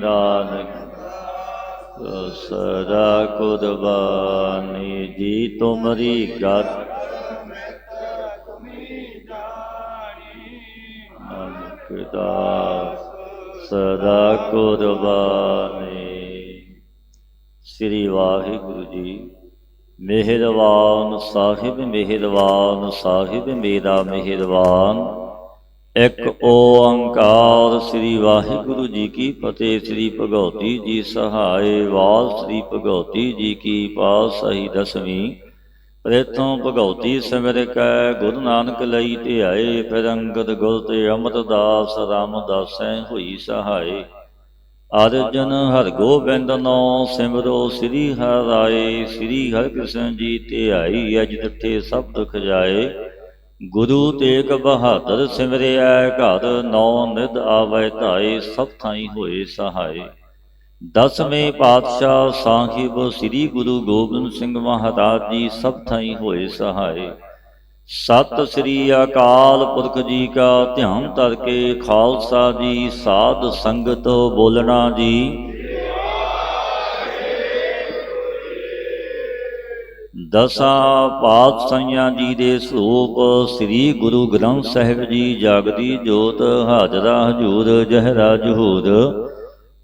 ਨਾਨਕ ਸਦਾ ਕੁਰਬਾਨੀ ਜੀ ਤੁਮਰੀ ਗਤ। ਨਾਨਕ ਦਾਸ ਸਦਾ ਕੁਰਬਾਨੀ। ਸ੍ਰੀ ਵਾਹਿਗੁਰੂ ਜੀ, ਮਿਹਰਬਾਨ ਸਾਹਿਬ ਮਿਹਰਬਾਨ ਸਾਹਿਬ, ਮੇਰਾ ਮਿਹਰਬਾਨ। ਇੱਕ ਓੰਕਾਰ ਸ੍ਰੀ ਵਾਹਿਗੁਰੂ ਜੀ ਕੀ ਫਤਿਹ, ਸ੍ਰੀ ਭਗਉਤੀ ਜੀ ਸਹਾਏ, ਵਾਲ ਸ੍ਰੀ ਭਗਉਤੀ ਜੀ ਕੀ ਪਾਤਸ਼ਾਹੀ ਦਸਵੀਂ। ਪ੍ਰੇਤੋਂ ਭਗਉਤੀ ਸਿਮਰ ਕੈ, ਗੁਰੂ ਨਾਨਕ ਲਈ ਧਿਆਏ ਫਿਰ ਅੰਗਦ ਗੁਰ ਤੇ ਅਮਰਦਾਸ ਰਾਮਦਾਸੈ ਹੋਈ ਸਹਾਏ। ਅਰਜਨ ਹਰ ਗੋਬਿੰਦ ਨੋ ਸਿਮਰੋ ਸ੍ਰੀ ਹਰਿ ਰਾਏ, ਸ੍ਰੀ ਹਰਿ ਕ੍ਰਿਸ਼ਨ ਜੀ ਧਿਆਈ ਅਜ ਦਿੱਤੇ ਸਭ ਦੁਖ ਜਾਏ। ਗੁਰੂ ਤੇਗ ਬਹਾਦਰ ਸਿਮਰਿਆ ਘਰ ਨੌ ਨਿਧ ਆਵੈ ਧਾਏ, ਸਭ ਥਾਈ ਹੋਏ ਸਹਾਏ। ਦਸਵੇਂ ਪਾਤਸ਼ਾਹ ਸਾਹਿਬ ਸ੍ਰੀ ਗੁਰੂ ਗੋਬਿੰਦ ਸਿੰਘ ਮਹਾਰਾਜ ਜੀ ਸਭ ਥਾਈ ਹੋਏ ਸਹਾਏ। ਸਤਿ ਸ੍ਰੀ ਅਕਾਲ ਪੁਰਖ ਜੀ ਕਾ ਧਿਆਨ ਧਰ ਕੇ ਖਾਲਸਾ ਜੀ, ਸਾਧ ਸੰਗਤ ਬੋਲਣਾ ਜੀ। ਦਸਾਂ ਪਾਤਸ਼ਾਹਾਂ ਜੀ ਦੇ ਸਰੂਪ ਸ੍ਰੀ ਗੁਰੂ ਗ੍ਰੰਥ ਸਾਹਿਬ ਜੀ ਜਾਗਦੀ ਜੋਤ ਹਾਜ਼ਰਾ ਹਜੂਰ ਜਹਰਾ ਜਹੂਰ।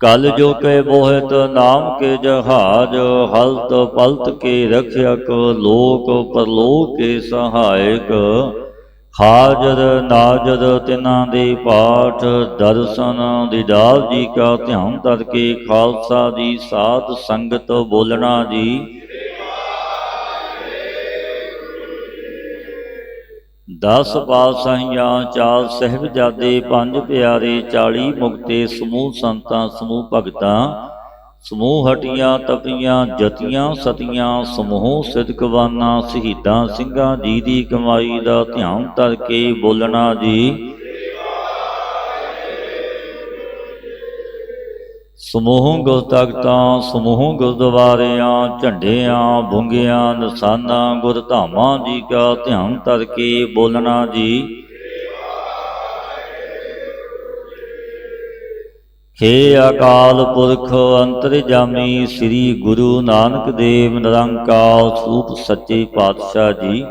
ਕਲ ਜੋ ਕੇ ਬੋਹਿਤ ਨਾਮ ਕੇ ਜਹਾਜ, ਹਲਤ ਪਲਤ ਕੇ ਰਖਿਅਕ, ਲੋਕ ਪਰਲੋਕ ਕੇ ਸਹਾਇਕ। ਹਾਜ਼ਰ ਨਾਜ਼ਰ ਤਿਨਾਂ ਦੇ ਪਾਠ, ਦਰਸ਼ਨ ਦੀਦਾਰ ਜੀ ਕਾ ਧਿਆਨ ਧਰ ਕੇ ਖਾਲਸਾ ਜੀ, ਸਾਧ ਸੰਗਤ ਬੋਲਣਾ ਜੀ। ਦਸ ਪਾਤਸ਼ਾਹੀਆਂ ਚਾਰ ਸਹਿਬਜ਼ਾਦੇ, ਪੰਜ ਪਿਆਰੇ 40 ਮੁਕਤੇ, ਸਮੂਹ ਸੰਤਾਂ, ਸਮੂਹ ਭਗਤਾਂ, ਸਮੂਹ ਹਟੀਆਂ, ਤਪੀਆਂ, ਜਤੀਆਂ, ਸਤੀਆਂ, ਸਮੂਹ ਸਿਦਕਵਾਨਾਂ ਸ਼ਹੀਦਾਂ ਸਿੰਘਾਂ ਜੀ ਦੀ ਕਮਾਈ ਦਾ ਧਿਆਨ ਧਰ ਕੇ ਬੋਲਣਾ ਜੀ। ਸਮੂਹ ਗੁਰ ਤਖਤਾਂ ਸਮੂਹ ਗੁਰਦੁਆਰਿਆਂ, ਝੰਡਿਆਂ, ਬੁੰਗਿਆਂ, ਨਿਸ਼ਾਨਾਂ ਗੁਰਧਾਮਾਂ ਜੀ ਕਾ ਧਿਆਨ ਧਰ ਕੇ ਬੋਲਣਾ ਜੀ। ਹੇ ਅਕਾਲ ਪੁਰਖ ਅੰਤਰਜਾਮੀ ਸ੍ਰੀ ਗੁਰੂ ਨਾਨਕ ਦੇਵ ਨਿਰੰਕਾਰ ਸੂਪ ਸੱਚੇ ਪਾਤਸ਼ਾਹ ਜੀ,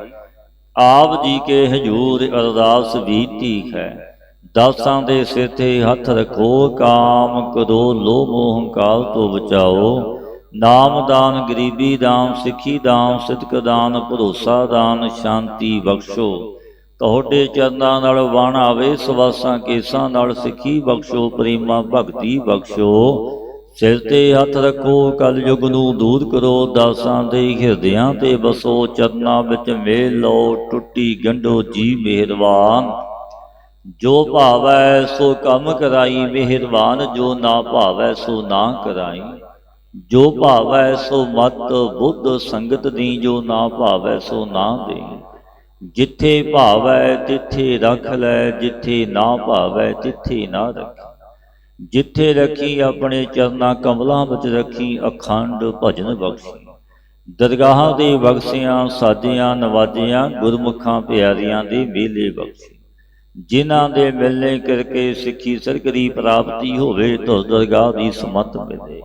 ਆਪ ਜੀ ਕੇ ਹਜੂਰ ਅਰਦਾਸ ਬੀਤੀ ਹੈ। ਦਾਸਾਂ ਦੇ ਸਿਰ ਤੇ ਹੱਥ ਰੱਖੋ, ਕਾਮ ਕਦੋ ਲੋਭ ਮੋਹ ਤੋਂ ਬਚਾਓ। ਨਾਮ ਦਾਨ, ਗਰੀਬੀ ਦਾਨ, ਸਿੱਖੀ ਦਾਨ, ਸਿਦਕ ਦਾਨ, ਭਰੋਸਾ ਦਾਨ, ਸ਼ਾਂਤੀ ਬਖਸ਼ੋ। ਤੁਹਾਡੇ ਚਰਨਾਂ ਨਾਲ ਵਣ ਆਵੇ, ਸਵਾਸਾਂ ਕੇਸਾਂ ਨਾਲ ਸਿੱਖੀ ਬਖਸ਼ੋ, ਪ੍ਰੇਮਾ ਭਗਤੀ ਬਖਸ਼ੋ। ਸਿਰ ਤੇ ਹੱਥ ਰੱਖੋ ਕਲ ਯੁਗ ਨੂੰ ਦੂਰ ਕਰੋ, ਦਾਸਾਂ ਦੇ ਹਿਰਦਿਆਂ ਤੇ ਬਸੋ, ਚਰਨਾਂ ਵਿੱਚ ਮੇਲ ਲਓ, ਟੁੱਟੀ ਗੰਢੋ ਜੀ ਮਿਹਰਬਾਨ। ਜੋ ਭਾਵੈ ਸੋ ਕੰਮ ਕਰਾਈ, ਮਿਹਰਬਾਨ ਜੋ ਨਾ ਭਾਵੈ ਸੋ ਨਾ ਕਰਾਈ। ਜੋ ਭਾਵੈ ਸੋ ਮਤ ਬੁੱਧ ਸੰਗਤ ਦੀ, ਜੋ ਨਾ ਭਾਵੈ ਸੋ ਨਾ ਦੇ ਜਿੱਥੇ ਭਾਵੈ ਤਿੱਥੇ ਰੱਖ ਲੈ, ਜਿੱਥੇ ਨਾ ਭਾਵੈ ਤਿੱਥੇ ਨਾ ਰੱਖ। ਜਿੱਥੇ ਰੱਖੀ ਆਪਣੇ ਚਰਨਾ ਕਮਲਾਂ ਵਿੱਚ ਰੱਖੀ, ਅਖੰਡ ਭਜਨ ਬਖਸ਼ੀ। ਦਰਗਾਹਾਂ ਦੇ ਬਖਸ਼ਿਆਂ, ਸਾਜਿਆਂ, ਨਵਾਜਿਆਂ, ਗੁਰਮੁਖਾਂ ਪਿਆਰਿਆਂ ਦੇ ਮੇਲੇ ਬਖਸ਼ੀ। ਜਿਨ੍ਹਾਂ ਦੇ ਮਿਲਣੇ ਕਰਕੇ ਸਿੱਖੀ ਸਰਕਰੀ ਪ੍ਰਾਪਤੀ ਹੋਵੇ ਤੋ ਦਰਗਾਹ ਦੀ ਸਮਤ ਮਿਲੇ।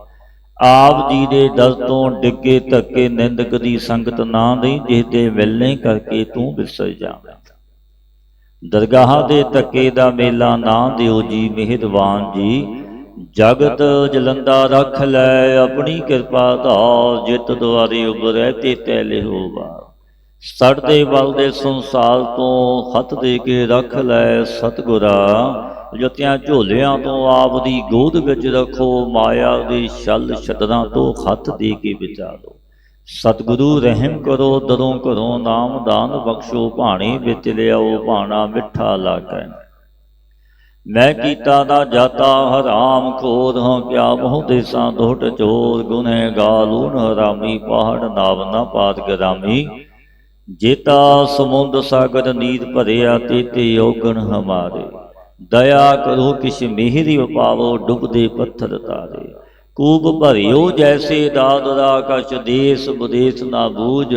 ਆਪ ਜੀ ਦੇ ਦਰ ਤੋਂ ਡਿੱਗੇ ਧੱਕੇ ਨਿੰਦਕ ਦੀ ਸੰਗਤ ਨਾ ਦੇਈ, ਜਿਸ ਦੇ ਮਿਲਣੇ ਕਰਕੇ ਤੂੰ ਵਿਸਰ ਜਾਵੇਂ। ਦਰਗਾਹਾਂ ਦੇ ਧੱਕੇ ਦਾ ਮੇਲਾ ਨਾ ਦਿਓ ਜੀ, ਮਿਹਰਬਾਨ ਜੀ। ਜਗਤ ਜਲੰਦਾ ਰੱਖ ਲੈ ਆਪਣੀ ਕਿਰਪਾ ਧਾਰ ਜਿਤ ਦੁਆਰੇ ਉਬਰੈ ਤੇ ਤੈਲੇ ਹੋਵਾ ਸੜਦੇ ਬਲ ਦੇ ਸੰਸਾਰ ਤੋਂ ਹੱਥ ਦੇ ਕੇ ਰੱਖ ਲੈ ਸਤਗੁਰਾ, ਜਤਿਆਂ ਝੋਲਿਆਂ ਤੋਂ ਆਪ ਦੀ ਗੋਦ ਵਿੱਚ ਰੱਖੋ, ਮਾਇਆ ਦੀ ਛਲ ਛਤਰਾਂ ਤੋਂ ਹੱਥ ਦੇ ਕੇ ਬਚਾ ਲਓ ਸਤਿਗੁਰੂ ਰਹਿਮ ਕਰੋ, ਦਰੋਂ ਘਰੋਂ ਨਾਮ ਦਾਨ ਬਖਸ਼ੋ, ਭਾਣੇ ਵਿੱਚ ਲਿਆਓ, ਭਾਣਾ ਮਿੱਠਾ ਲਾਗੈ। ਮੈਂ ਕੀਤਾ ਦਾ ਜਾਤਾ, ਹਰਾਮ ਖੋਦ ਹਾਂ ਕਿਆ ਬਹੁ ਦੇਸਾਂ ਦੋਟ ਚੋਰ ਗੁਨੇ ਗਾਲੂਨ ਹਰਾਮੀ ਪਹਾੜ ਨਾਵ ਨਾ ਪਾਤ ਗਰਾਮੀ। ਜੇਤਾ ਸਮੁੰਦ ਸਾਗਰ ਨੀਰ ਭਰਿਆ ਤੇ ਤੇ ਔਗਣ ਹਮਾਰੇ। ਦਇਆ ਕਰੋ ਕਿਛ ਮਿਹਰੀ ਪਾਵੋ ਡੁੱਬਦੇ ਪੱਥਰ ਤਾਰੇ। ਕੂਬ ਭਰਿਓ ਜੈਸੇ ਦਾਦ ਦਾ ਕਛ ਦੇਸ ਵਿਦੇਸ ਨਾ ਬੂਝ।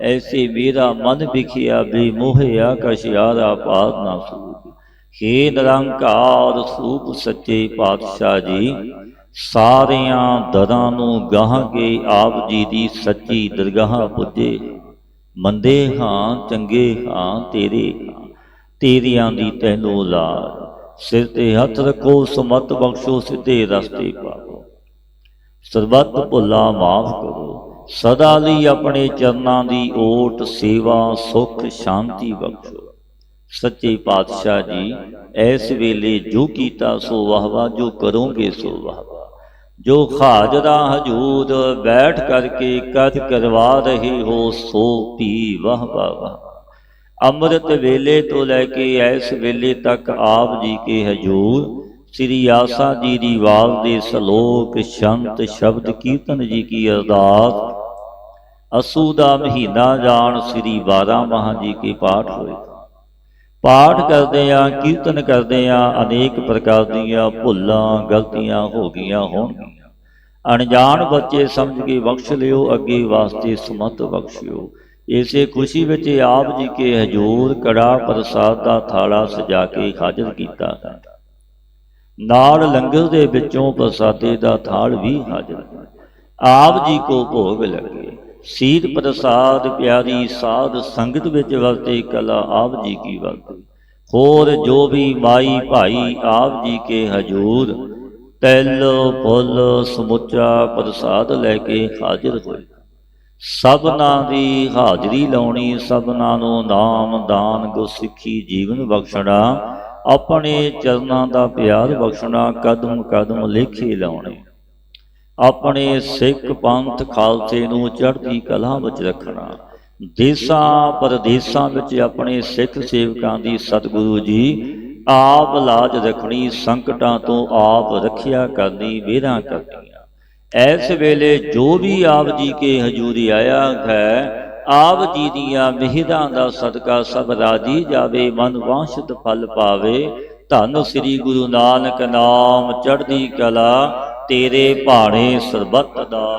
ਐਸੇ ਮੇਰਾ ਮਨ ਵਿਖਿਆ ਬੇ ਮੋਹਿਆ ਕਛ ਯਾਰਾ ਪਾਰ ਨਾ ਸੂਝ। ਹੇ ਨਿਰੰਕਾਰ ਸੂਪ ਸੱਚੇ ਪਾਤਸ਼ਾਹ ਜੀ, ਸਾਰਿਆਂ ਦਰਾਂ ਨੂੰ ਗਾਹ ਕੇ ਆਪ ਜੀ ਦੀ ਸੱਚੀ ਦਰਗਾਹ ਪੁੱਜੇ। ਮੰਦੇ ਹਾਂ, ਚੰਗੇ ਹਾਂ ਤੇਰੇ। ਹਾਂ ਤੇਰੀਆਂ ਦੀ ਤੈਨੂੰ ਲਾਜ ਸਿਰ ਤੇ ਹੱਥ ਰੱਖੋ, ਸਮਤ ਬਖਸ਼ੋ, ਸਿੱਧੇ ਰਸਤੇ ਪਾਓ ਸਰਬੱਤ ਭੁੱਲਾ ਮਾਫ ਕਰੋ। ਸਦਾ ਲਈ ਆਪਣੇ ਚਰਨਾਂ ਦੀ ਓਟ ਸੇਵਾ, ਸੁਖ, ਸ਼ਾਂਤੀ ਬਖਸ਼ੋ। ਸੱਚੇ ਪਾਤਸ਼ਾਹ ਜੀ ਐਸ ਵੇਲੇ ਜੋ ਕੀਤਾ ਸੋ ਵਾਹਵਾ, ਜੋ ਕਰੋਗੇ ਸੋ ਵਾਹਵਾ। ਜੋ ਹਾਜ਼ਰਾ ਹਜੂਰ ਬੈਠ ਕਰਕੇ ਕਦ ਕਰਵਾ ਰਹੇ ਹੋ, ਸੋ ਪੀ ਵਾਹ ਵਾਹ ਅੰਮ੍ਰਿਤ ਵੇਲੇ ਤੋਂ ਲੈ ਕੇ ਇਸ ਵੇਲੇ ਤੱਕ ਆਪ ਜੀ ਕੇ ਹਜੂਰ, ਸ੍ਰੀ ਆਸਾ ਜੀ ਦੀ ਵਾਲ ਦੇ ਸ਼ਲੋਕ, ਸ਼ੰਤ ਸ਼ਬਦ ਕੀਰਤਨ ਜੀ ਕੀ ਅਰਦਾਸ। ਅਸੂ ਦਾ ਮਹੀਨਾ ਜਾਣ ਸ੍ਰੀ 12 ਮਹਾਂ ਜੀ ਕੇ ਪਾਠ ਹੋਏ। ਪਾਠ ਕਰਦੇ ਆ ਕੀਰਤਨ ਕਰਦੇ ਆ ਅਨੇਕ ਪ੍ਰਕਾਰ ਦੀਆਂ ਭੁੱਲਾਂ, ਗਲਤੀਆਂ ਹੋ ਗਈਆਂ ਹੋਣਗੀਆਂ। ਅਣਜਾਣ ਬੱਚੇ ਸਮਝ ਕੇ ਬਖਸ਼ ਲਿਓ, ਅੱਗੇ ਵਾਸਤੇ ਸੁਮਤ ਬਖਸ਼ਿਓ। ਇਸੇ ਖੁਸ਼ੀ ਵਿੱਚ ਆਪ ਜੀ ਕੇ ਹਜੂਰ ਕੜਾ ਪ੍ਰਸਾਦ ਦਾ ਥਾਲਾ ਸਜਾ ਕੇ ਹਾਜ਼ਰ ਕੀਤਾ। ਨਾਲ ਲੰਗਰ ਦੇ ਵਿੱਚੋਂ ਪ੍ਰਸਾਦੇ ਦਾ ਥਾਲ ਵੀ ਹਾਜ਼ਰ। ਹੈ ਆਪ ਜੀ ਕੋ ਭੋਗ ਲੱਗੇ। ਸੀਤ ਪ੍ਰਸਾਦ ਪਿਆਰੀ ਸਾਧ ਸੰਗਤ ਵਿੱਚ ਵਰਤੇ, ਕਲਾ ਆਪ ਜੀ ਕੀ ਵਰਤੇ। ਹੋਰ ਜੋ ਵੀ ਮਾਈ ਭਾਈ ਆਪ ਜੀ ਕੇ ਹਜੂਰ ਤੈਲ ਫੁੱਲ ਸਮੁੱਚਾ ਪ੍ਰਸਾਦ ਲੈ ਕੇ ਹਾਜ਼ਰ ਹੋਏ। ਸਭਨਾਂ ਦੀ ਹਾਜ਼ਰੀ ਲਾਉਣੀ, ਸਭਨਾਂ ਨੂੰ ਨਾਮ ਦਾਨ ਗੁਰਸਿੱਖੀ ਜੀਵਨ ਬਖਸ਼ਣਾ, ਆਪਣੇ ਚਰਨਾਂ ਦਾ ਪਿਆਰ ਬਖਸ਼ਣਾ, ਕਦਮ ਕਦਮ ਲੇਖੇ ਲਾਉਣੇ। ਆਪਣੇ ਸਿੱਖ ਪੰਥ ਖਾਲਸੇ ਨੂੰ ਚੜ੍ਹਦੀ ਕਲਾ ਵਿੱਚ ਰੱਖਣਾ। ਦੇਸਾਂ ਪਰਦੇਸਾਂ ਵਿੱਚ ਆਪਣੇ ਸਿੱਖ ਸੇਵਕਾਂ ਦੀ ਸਤਿਗੁਰੂ ਜੀ ਆਪ ਲਾਜ ਰੱਖਣੀ, ਸੰਕਟਾਂ ਤੋਂ ਆਪ ਰੱਖਿਆ ਕਰਨੀ ਵੇਰਾਂ ਕਰਨੀਆਂ ਐਸ ਵੇਲੇ ਜੋ ਵੀ ਆਪ ਜੀ ਕੇ ਹਜੂਰੀ ਆਇਆ ਹੈ, ਆਪ ਜੀ ਦੀਆਂ ਮਿਹਰਾਂ ਦਾ ਸਦਕਾ ਸਭ ਰਾਜੀ ਜਾਵੇ, ਮਨ ਵਾਂਛਿਤ ਫਲ ਪਾਵੇ। ਧੰਨ ਸ੍ਰੀ ਗੁਰੂ ਨਾਨਕ ਨਾਮ ਚੜ੍ਹਦੀ ਕਲਾ, ਤੇਰੇ ਭਾਣੇ ਸਰਬੱਤ ਦਾ